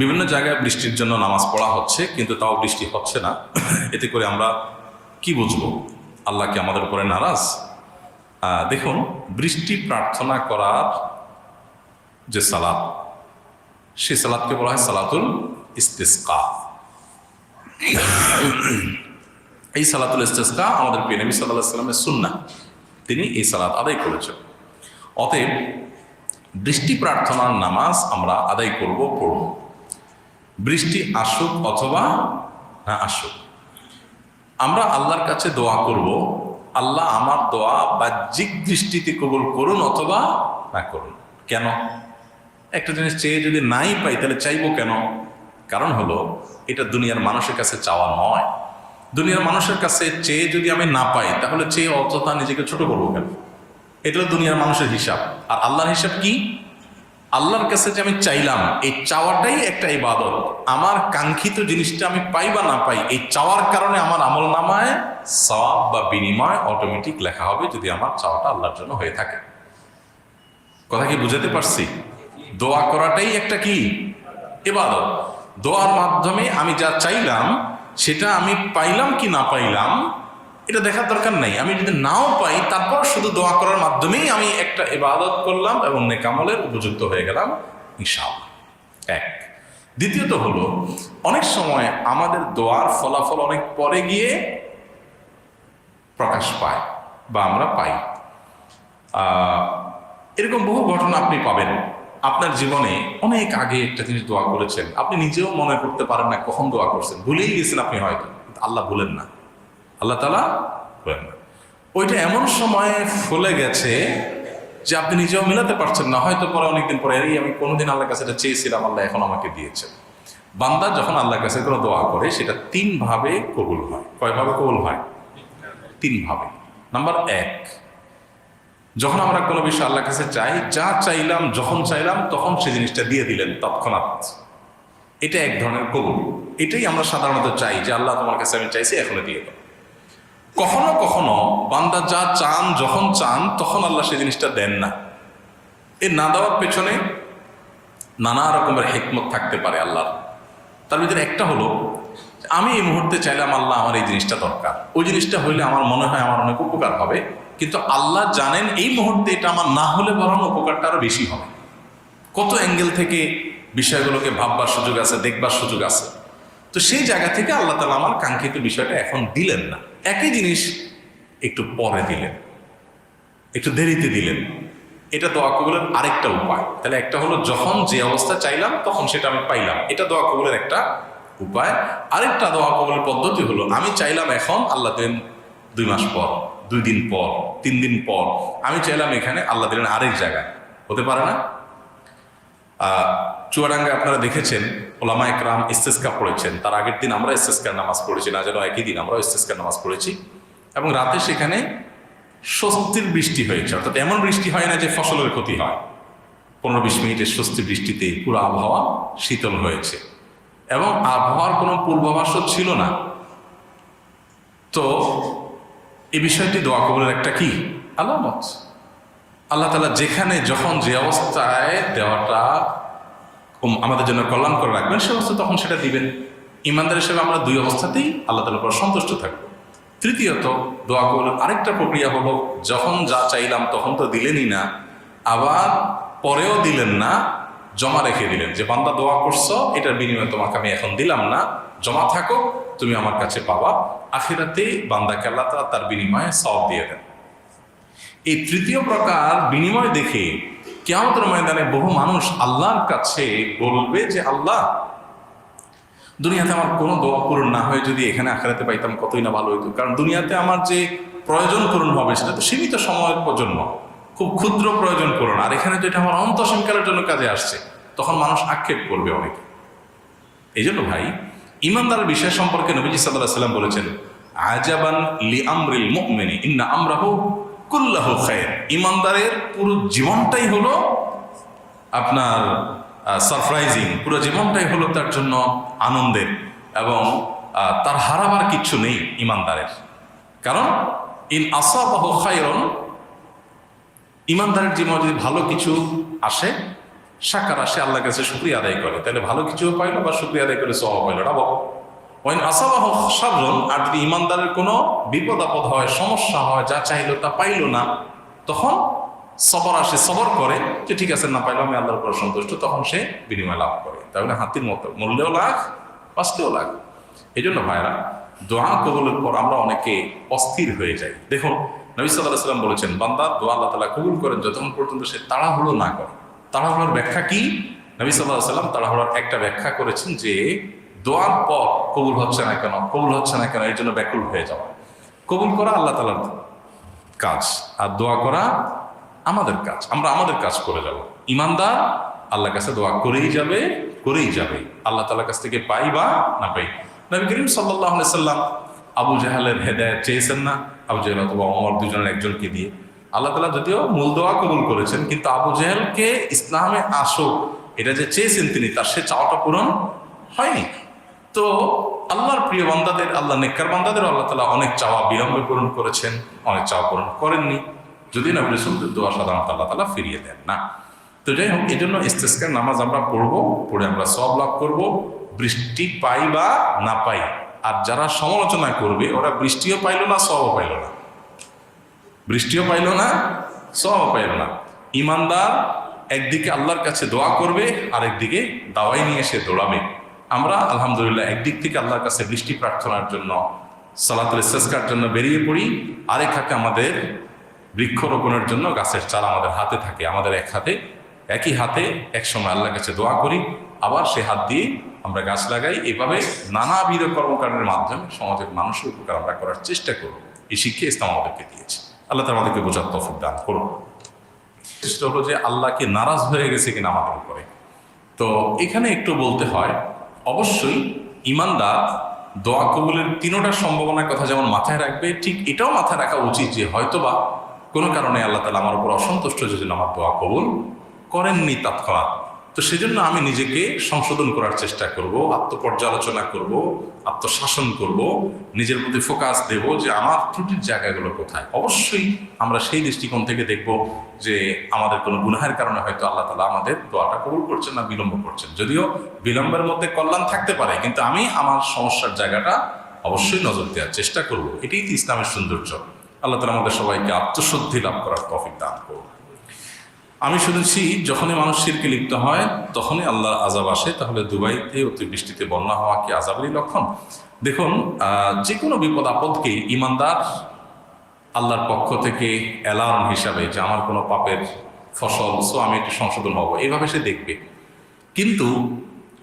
বিভিন্ন জায়গায় বৃষ্টির জন্য নামাজ পড়া হচ্ছে, কিন্তু তাও বৃষ্টি হচ্ছে না। এতে করে আমরা কি বুঝব? আল্লাহ কি আমাদের উপরে নারাজ? দেখুন, বৃষ্টি প্রার্থনা করার যে সালাদ সে সালাদকে বলা হয় সালাতুল ইস্তেস্কা। এই সালাতুল ইস্তেস্কা আমাদের প্রিয় নবী সাল্লাহ সাল্লামের সুন্না তিনি এই সালাত আদায় করেছেন। অতএব বৃষ্টি প্রার্থনার নামাজ আমরা আদায় করব, পড়ব। বৃষ্টি আসুক অথবা না আসুক। আমরা আল্লাহর কাছে দোয়া করব, আল্লাহ আমার দোয়া বাহ্যিক দৃষ্টিতে কবুল করুন অথবা না করুন। কেন? একটা জিনিস চেয়ে যদি নাই পাই, তাহলে চাইব কেন? কারণ হলো, এটা দুনিয়ার মানুষের কাছে চাওয়া নয়। দুনিয়ার মানুষের কাছে চেয়ে যদি আমি না পাই, তাহলে চেয়ে অযথা নিজেকে ছোট করব কেন? এটা হলো দুনিয়ার মানুষের হিসাব। আর আল্লাহর হিসাব কি? আল্লাহর কাছে যে আমি চাইলাম, এই চাওয়াটাই একটা ইবাদত। আমার কাঙ্ক্ষিত জিনিসটা আমি পাই বা না পাই, এই চাওয়ার কারণে আমার আমল নামায় সওয়াব বা বিনিময় অটোমেটিক লেখা হবে যদি আমার চাওয়াটা আল্লাহর জন্য হয়ে থাকে। কথা কি বুঝাতে পারছি? দোয়া করাটাই একটা কি? ইবাদত। দোয়ার মাধ্যমে আমি যা চাইলাম, সেটা আমি পাইলাম কি না পাইলাম এটা দেখার দরকার নেই। আমি যদি নাও পাই, তারপর শুধু দোয়া করার মাধ্যমেই আমি একটা ইবাদত করলাম এবং নেকামলের উপযুক্ত হয়ে গেলাম, ইনশাআল্লাহ। এক। দ্বিতীয়ত হলো, অনেক সময় আমাদের দোয়ার ফলাফল অনেক পরে গিয়ে প্রকাশ পায় বা আমরা পাই। এরকম বহু ঘটনা আপনি পাবেন। আপনার জীবনে অনেক আগে একটা জিনিস দোয়া করেছেন। আপনি নিজেও মনে করতে পারেন না কখন দোয়া করছেন। ভুলেই গেছেন আপনি হয়তো। আল্লাহ ভুলেন না। আল্লাহ তালা ভুলেন না ওইটা এমন সময় ফলে গেছে যে আপনি নিজেও মিলাতে পারছেন না। হয়তো পরে অনেকদিন পরে এই আমি কোনোদিন আল্লাহর কাছে এটা চেয়েছিলাম, আল্লাহ এখন আমাকে দিয়েছেন। বান্দা যখন আল্লাহর কাছে কোনো দোয়া করে, সেটা তিন ভাবে কবুল হয়। কয়ভাবে কবুল হয়? তিন ভাবে। নাম্বার এক, যখন আমরা কোনো বিষয় আল্লাহর কাছে চাই, যা চাইলাম, যখন চাইলাম, তখন সে জিনিসটা দিয়ে দিলেন তৎক্ষণাৎ। এটা এক ধরনের কবুল। এটাই আমরা সাধারণত চাই যে আল্লাহ তোমার কাছে আমি চাইছি, এখনও দিয়ে দাও। কখনো কখনো বান্দা যা চান, যখন চান, তখন আল্লাহ সেই জিনিসটা দেন না। এর না দেওয়ার পেছনে নানা রকমের হেকমত থাকতে পারে আল্লাহর। তার ভিতরে একটা হলো, আমি এই মুহূর্তে চাইলাম আল্লাহ আমার এই জিনিসটা দরকার। ওই জিনিসটা হইলে আমার মনে হয় আমার অনেক উপকার হবে। কিন্তু আল্লাহ জানেন এই মুহূর্তে এটা আমার না হলে বরং উপকারটা আরও বেশি হবে। কত অ্যাঙ্গেল থেকে বিষয়গুলোকে ভাববার সুযোগ আছে, দেখবার সুযোগ আছে। তো সেই জায়গা থেকে আল্লাহ তালা আমার কাঙ্ক্ষিত বিষয়টা এখন দিলেন না। একই জিনিস একটু পরে দিলেন, একটু দেরিতে দিলেন। এটা দোয়া কবুলের আরেকটা উপায়। তাহলে একটা হলো, যখন যে অবস্থা চাইলাম, তখন সেটা আমি পাইলাম। এটা দোয়া কবুলের একটা উপায়। আরেকটা দোয়া কবুলের পদ্ধতি হলো, আমি চাইলাম এখন আল্লাহ দিন দুই মাস পর, দুই দিন পর, তিন দিন পর। আমি চাইলাম এখানে আল্লাহ দিলেন আরেক জায়গায়। হতে পারে না? চুয়াডাঙ্গায় আপনারা দেখেছেন, ওলামা একরাম ইস্তেস্কা পড়েছেন। তার আগের দিন আমরা ইস্তেস্কার নামাজ পড়েছি, না যেন একই দিন আমরা ইস্তেস্কার নামাজ পড়েছি। এবং রাতে সেখানে স্বস্তির বৃষ্টি হয়েছে, অর্থাৎ এমন বৃষ্টি হয় না যে ফসলের ক্ষতি হয়। পনেরো বিশ মিনিটের স্বস্তি বৃষ্টিতে পুরো আবহাওয়া শীতল হয়েছে। এবং আবহাওয়ার কোনো পূর্বাভাসও ছিল না। তো এই বিষয়টি দোয়া কবলের একটা কি? আলামত আল্লাহ তালা যেখানে যখন যে অবস্থায় দেওয়াটা আমাদের জন্য কল্যাণ করে রাখবেন, সে অবস্থা তখন সেটা দিবেন। ইমানদার হিসেবে আমরা দুই অবস্থাতেই আল্লাহ তালার উপর সন্তুষ্ট থাকব। তৃতীয়ত, দোয়া কবুলের আরেকটা প্রক্রিয়া হলো, যখন যা চাইলাম তখন তো দিলেনই না, আবার পরেও দিলেন না, জমা রেখে দিলেন যে, বান্দা, দোয়া করছ, এটার বিনিময়ে তোমাকে আমি এখন দিলাম না, জমা থাকো, তুমি আমার কাছে পাবা। আখিরাতে বান্দাকে আল্লাহ তার বিনিময়ে সব দিয়ে দেন। এই তৃতীয় প্রকার বিনিময় দেখে কেয়ামতের ময়দানে বহু মানুষ আল্লাহর কাছে বলবে যে, আল্লাহ, দুনিয়াতে আমার কোনো দোয়া পূরণ না হয়ে যদি এখানে আখেরাতে পাইতাম কতই না ভালো হইতো। কারণ দুনিয়াতে আমার যে প্রয়োজন পূরণ হবে, সেটা তো সীমিত সময়ের জন্য। খুব ক্ষুদ্র প্রয়োজন পূরণ। আর এখানে এটা আমার অন্তঃসংকারের জন্য কাজে আসছে। তখন মানুষ আক্ষেপ করবে অনেকে। এই জন্য ভাই, ইমানদার বিষয় সম্পর্কে নবীজি সাল্লাহ সাল্লাম বলেছেন, আজাবান লি আমরিল মুমিনি, ইন্না আমরাহু কুল্লাহু খায়র ইমানদারের পুরো জীবনটাই হলো আপনার সারপ্রাইজিং পুরো জীবনটাই হলো তার জন্য আনন্দের এবং তার হারাবার কিচ্ছু নেই ইমানদারের। কারণ, ইন আসাবাহ খায়রন ইমানদারের জীবনে যদি ভালো কিছু আসে, সাকারা সে আল্লাহর কাছে শুক্রিয়া আদায় করে, তাহলে ভালো কিছুও পাইলো বা শুক্রিয়া আদায় করে সহ পাইলো না ওয়াইন আসাবাহ সাবরণ আর যদি ইমানদারের কোনো বিপদ আপদ হয়, সমস্যা হয়, যা চাইলো তা পাইলো না, তখন সবর আসে, সবর করে যে ঠিক আছে, না পাইলো, আমি আল্লাহর উপর সন্তুষ্ট, তখন সে বিনিময় লাভ করে। তাহলে হাতির মতো মূল্যেও লাখ বাঁচতেও লাখ এই জন্য ভাইরা দোয়া কবুলের পর আমরা অনেকে অস্থির হয়ে যাই। দেখুন, নবী সাল্লাহ সাল্লাম বলেছেন, বান্দা দোয়া আল্লাহ তালা কবুল করেন, যতক্ষণ পর্যন্ত সে তাড়াহুড়ো না করে। তাড়াহুড়োর ব্যাখ্যা কি? নবী সাল্লাহ সাল্লাম তাড়াহুড়োর একটা ব্যাখ্যা করেছেন যে দোয়ার পর কবুল হচ্ছে না কেন? কবুল হচ্ছে না কেন? এর জন্য ব্যাকুল হয়ে যাওয়া। কবুল করা আল্লাহ তালার কাজ, আর দোয়া করা আমাদের কাজ। আমরা আমাদের কাজ করে যাব। ইমানদার আল্লাহর কাছে দোয়া করেই যাবে করেই যাবে। আল্লাহ তালার কাছ থেকে পাই বা না পাই। নবী করিম সাল্লাম আবু জাহালের হেদায়ত চেয়েছেন না। আবু জাহেল অথবা অমর দুজনের একজনকে দিয়ে। আল্লাহ তালা যদিও মূল দোয়া কবুল করেছেন, কিন্তু আবু জাহেলকে ইসলামে আসুক, এটা যে চেয়েছেন তিনি, তার সে চাওয়াটা পূরণ হয়নি। তো আল্লাহর প্রিয় বান্দাদের, আল্লাহ নেককার বান্দাদের আল্লাহ তালা অনেক চাওয়া বিলম্বে পূরণ করেছেন, অনেক চাওয়া পূরণ করেননি। যদি না রসুলদের দোয়া সাধারণত আল্লাহ তালা ফিরিয়ে দেন না। তো যাই হোক এই জন্য ইস্তেস্কার নামাজ আমরা পড়ব, পড়ে আমরা সব লাভ করব। বৃষ্টি পাই বা না পাই, আর যারা সমালোচনা করবে, ওরা বৃষ্টিও পাইলো না সবও পাইল না। বৃষ্টিও পাইলো না সবও পাইল না। ইমানদার একদিকে আল্লাহর কাছে দোয়া করবে আর একদিকে দাওয়াই নিয়ে এসে দৌড়াবে। আমরা, আলহামদুলিল্লাহ, একদিক থেকে আল্লাহর কাছে বৃষ্টি প্রার্থনার জন্য, সালাতুল ইস্তেস্কার জন্য বেরিয়ে পড়ি, আরেক হাতে আমাদের বৃক্ষরোপণের জন্য গাছের চারা আমাদের হাতে থাকে, আমাদের এক হাতে, একই হাতে এক সময় আল্লাহর কাছে দোয়া করি, আবার সে হাত দিয়ে আমরা গাছ লাগাই, এভাবে নানাবিধ কর্মকাণ্ডের মাধ্যমে সমাজের মানুষের উপকার আমরা করার চেষ্টা করব। এই শিক্ষা ইসলাম আমাদেরকে দিয়েছে। আল্লাহ তালা আমাদেরকে বোঝার তফিক দান করুন। চেষ্টা হলো যে আল্লাহকে নারাজ হয়ে গেছে কিনা আমাদের উপরে। তো এখানে একটু বলতে হয় অবশ্যই ইমানদার দোয়া কবুলের তিনোটার সম্ভাবনার কথা যেমন মাথায় রাখবে, ঠিক এটাও মাথায় রাখা উচিত যে হয়তোবা কোনো কারণে আল্লাহ তালা আমার উপর অসন্তুষ্ট যদি আমার দোয়া কবুল করেননি তৎক্ষণাৎ। তো সেজন্য আমি নিজেকে সংশোধন করার চেষ্টা করব, আত্মপর্যালোচনা করব, আত্মশাসন করব, নিজের প্রতি ফোকাস দেব যে আমার ত্রুটির জায়গাগুলো কোথায়। অবশ্যই আমরা সেই দৃষ্টিকোণ থেকে দেখব যে আমাদের কোনো গুনাহের কারণে হয়তো আল্লাহ তালা আমাদের দোয়াটা কবুল করছেন না, বিলম্ব করছেন। যদিও বিলম্বের মধ্যে কল্যাণ থাকতে পারে, কিন্তু আমি আমার সমস্যার জায়গাটা অবশ্যই নজর দেওয়ার চেষ্টা করব। এটাই তো ইসলামের সৌন্দর্য। আল্লাহ তালা আমাদের সবাইকে আত্মশুদ্ধি লাভ করার তফিক দান করব আমি শুনেছি, যখনই মানুষ শিরকে লিপ্ত হয়, তখনই আল্লাহর আজাব আসে। তাহলে দুবাইতে অতিবৃষ্টিতে বন্যা হওয়া কি আজাবেরই লক্ষণ? দেখুন যে কোনো বিপদ আপদকে ইমানদার আল্লাহর পক্ষ থেকে অ্যালার্ম হিসাবে যে আমার কোনো পাপের ফসল সো আমি একটু সংশোধন হব, এইভাবে সে দেখবে। কিন্তু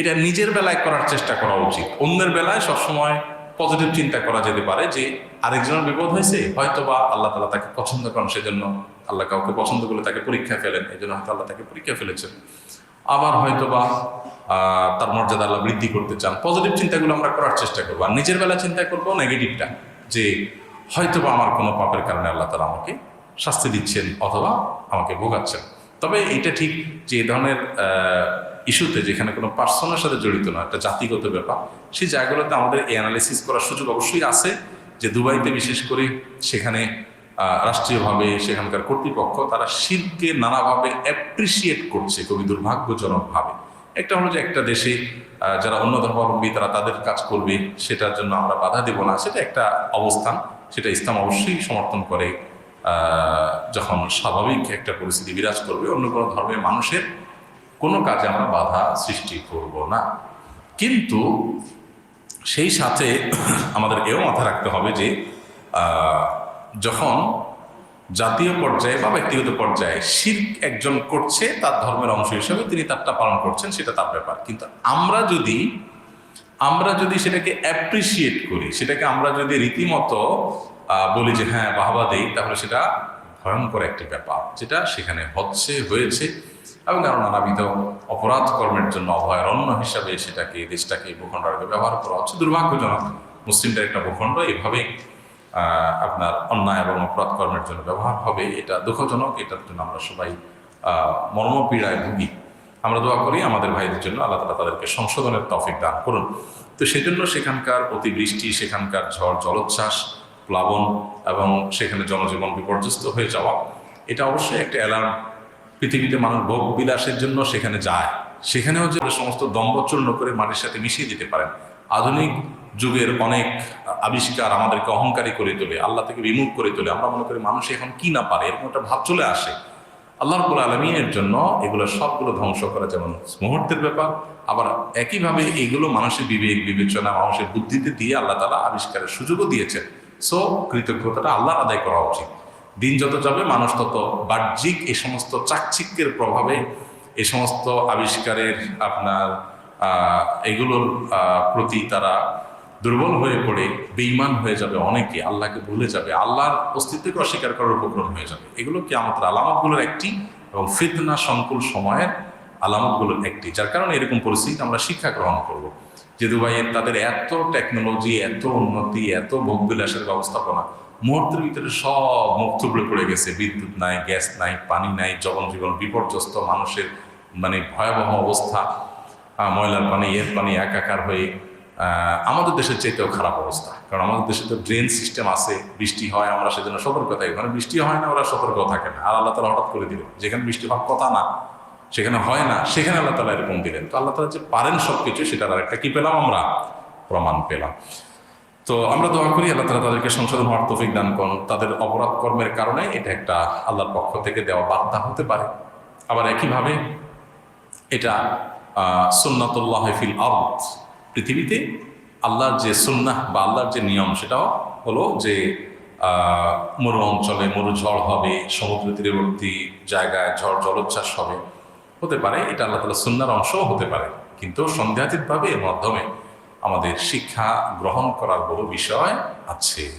এটা নিজের বেলায় করার চেষ্টা করা উচিত। অন্যের বেলায় সবসময় পজিটিভ চিন্তা করা যেতে পারে যে আরেকজনের বিপদ হয়েছে হয়তো বা আল্লাহ তালা তাকে পছন্দ করেন, সেজন্য আল্লাহ কাউকে পছন্দ করলে তাকে পরীক্ষা ফেলেন, এই জন্য হয়তো আল্লাহ তাকে পরীক্ষা ফেলেছেন। আবার হয়তো বা তার মর্যাদা আল্লাহ বৃদ্ধি করতে চান। পজিটিভ চিন্তাগুলো আমরা করার চেষ্টা করব। আর নিজের বেলা চিন্তা করব নেগেটিভটা যে হয়তো বা আমার কোনো পাপের কারণে আল্লাহ তালা আমাকে শাস্তি দিচ্ছেন অথবা আমাকে ভোগাচ্ছেন। তবে এটা ঠিক যে ধরনের ইস্যুতে যেখানে কোনো পার্সোনার সাথে জড়িত না, একটা জাতিগত ব্যাপার, সেই জায়গাগুলোতে আমাদের এই অ্যানালিসিস করার সুযোগ অবশ্যই আছে যে দুবাইতে বিশেষ করে সেখানে রাষ্ট্রীয়ভাবে সেখানকার কর্তৃপক্ষ তারা শিল্পকে নানাভাবে অ্যাপ্রিসিয়েট করছে খুবই দুর্ভাগ্যজনকভাবে। একটা হলো যে একটা দেশে যারা অন্য ধর্মাবলম্বী তারা তাদের কাজ করবে, সেটার জন্য আমরা বাধা দেব না, সেটা একটা অবস্থান, সেটা ইসলাম অবশ্যই সমর্থন করে যখন স্বাভাবিক একটা পরিস্থিতি বিরাজ করবে, অন্য কোনো ধর্মের মানুষের কোনো কাজে আমরা বাধা সৃষ্টি করব না। কিন্তু সেই সাথে আমাদের এও মাথা রাখতে হবে যে যখন জাতীয় পর্যায়ে বা ব্যক্তিগত পর্যায়ে শির্ক একজন করছে, তার ধর্মের অংশ হিসেবে তিনি তারটা পালন করছেন, সেটা তার ব্যাপার। কিন্তু আমরা যদি আমরা যদি সেটাকে অ্যাপ্রিসিয়েট করি, সেটাকে আমরা যদি রীতিমতো বলি যে হ্যাঁ বাহবা দেই, তাহলে সেটা ভয়ঙ্কর একটি ব্যাপার, যেটা সেখানে হচ্ছে, হয়েছে। এবং আরও নানাবিধ অপরাধ কর্মের জন্য অভয়ারণ্য হিসাবে সেটাকে, দেশটাকে ভূখণ্ডকে ব্যবহার করা হচ্ছে। দুর্ভাগ্যজনক, মুসলিমদের একটা ভূখণ্ড এভাবে আপনার অন্যায় এবং অপরাধ কর্মের জন্য ব্যবহার হবে। এটা দুঃখজনক, এটার জন্য আমরা সবাই মর্মপীড়ায় ভুগি। আমরা দোয়া করি আমাদের ভাইদের জন্য, আল্লাহ তালা তাদেরকে সংশোধনের তফিক দান করুন। তো সেই জন্য সেখানকার অতিবৃষ্টি, সেখানকার ঝড়, জলোচ্ছ্বাস, প্লাবন এবং সেখানে জনজীবন বিপর্যস্ত হয়ে যাওয়া, এটা অবশ্যই একটা অ্যালার্ম পৃথিবীতে মানুষ ভোগ বিলাসের জন্য সেখানে যায়। সেখানেও যে সমস্ত দম্বচূর্ণ করে মাটির সাথে মিশিয়ে দিতে পারেন। আধুনিক যুগের অনেক আবিষ্কার আমাদেরকে অহংকারী করে তোলে, আল্লাহ থেকে বিমুখ করে তোলে। আমরা মনে করি মানুষ এখন কি না পারে, এরকম একটা ভাব চলে আসে। আল্লাহ রবুল আলমিনের জন্য এগুলো সবগুলো ধ্বংস করা যেমন মুহূর্তের ব্যাপার, আবার একইভাবে এগুলো মানুষের বিবেক, বিবেচনা, মানুষের বুদ্ধিতে দিয়ে আল্লাহ তালা আবিষ্কারের সুযোগও দিয়েছেন। সো কৃতজ্ঞতাটা আল্লাহ আদায় করা উচিত। দিন যত যাবে, মানুষ তত বাহ্যিক এই সমস্ত চাকচিক্যের প্রভাবে এই সমস্ত আবিষ্কারের আপনার এগুলোর প্রতি তারা দুর্বল হয়ে পড়ে বেইমান হয়ে যাবে অনেকে, আল্লাহকে ভুলে যাবে, আল্লাহর অস্তিত্বকে অস্বীকার করার উপক্রম হয়ে যাবে। এগুলো কি আমাদের আলামতগুলোর একটি এবং ফিতনা সংকুল সময়ের আলামতগুলোর একটি, যার কারণে এরকম পরিস্থিতি আমরা শিক্ষা গ্রহণ করব। যে দুবাইয়ের তাদের এত টেকনোলজি, এত উন্নতি, এত ভোগবিলাসের ব্যবস্থাপনা মুহূর্তের ভিতরে সব মুখ থুবড়ে পড়ে গেছে। বিদ্যুৎ নাই, গ্যাস নাই, পানি নাই জনজীবন বিপর্যস্ত মানুষের মানে ভয়াবহ অবস্থা। ময়লার পানি, এর পানি একাকার হয়ে আমাদের দেশের চাইতেও খারাপ অবস্থা। কারণ আমাদের দেশে তো ড্রেন সিস্টেম আছে, বৃষ্টি হয়, আমরা সেজন্য সতর্ক থাকি। মানে বৃষ্টি হয় না, ওরা সতর্ক থাকে না। আর আল্লাহ তালা হঠাৎ করে দিল যেখানে বৃষ্টি হওয়ার কথা না, সেখানে হয় না, সেখানে আল্লাহ তালা এরকম দিলেন। তো আল্লাহ তালা যে পারেন সব কিছু সেটার আর একটা কি পেলাম আমরা? প্রমাণ পেলাম। তো আমরা দোয়া করি আল্লাহ তালা তাদেরকে সংশোধন হওয়ার তৌফিক দান করুন। তাদের অপরাধ কর্মের কারণে এটা একটা আল্লাহর পক্ষ থেকে দেওয়া বার্তা হতে পারে। আবার একইভাবে এটা সুন্নাতুল্লাহ ফিল আর্দ, পৃথিবীতে আল্লাহর যে সুন্নাহ বা আল্লাহর যে নিয়ম সেটাও হলো যে মরু অঞ্চলে মরু ঝড় হবে, সমুদ্র তীরবর্তী জায়গায় ঝড় জলোচ্ছ্বাস হবে। হতে পারে, এটা আল্লাহ তালা সুন্নার অংশও হতে পারে। কিন্তু সন্দেহাতীতভাবে এর মাধ্যমে আমাদের শিক্ষা গ্রহণ করার বহু বিষয় আছে।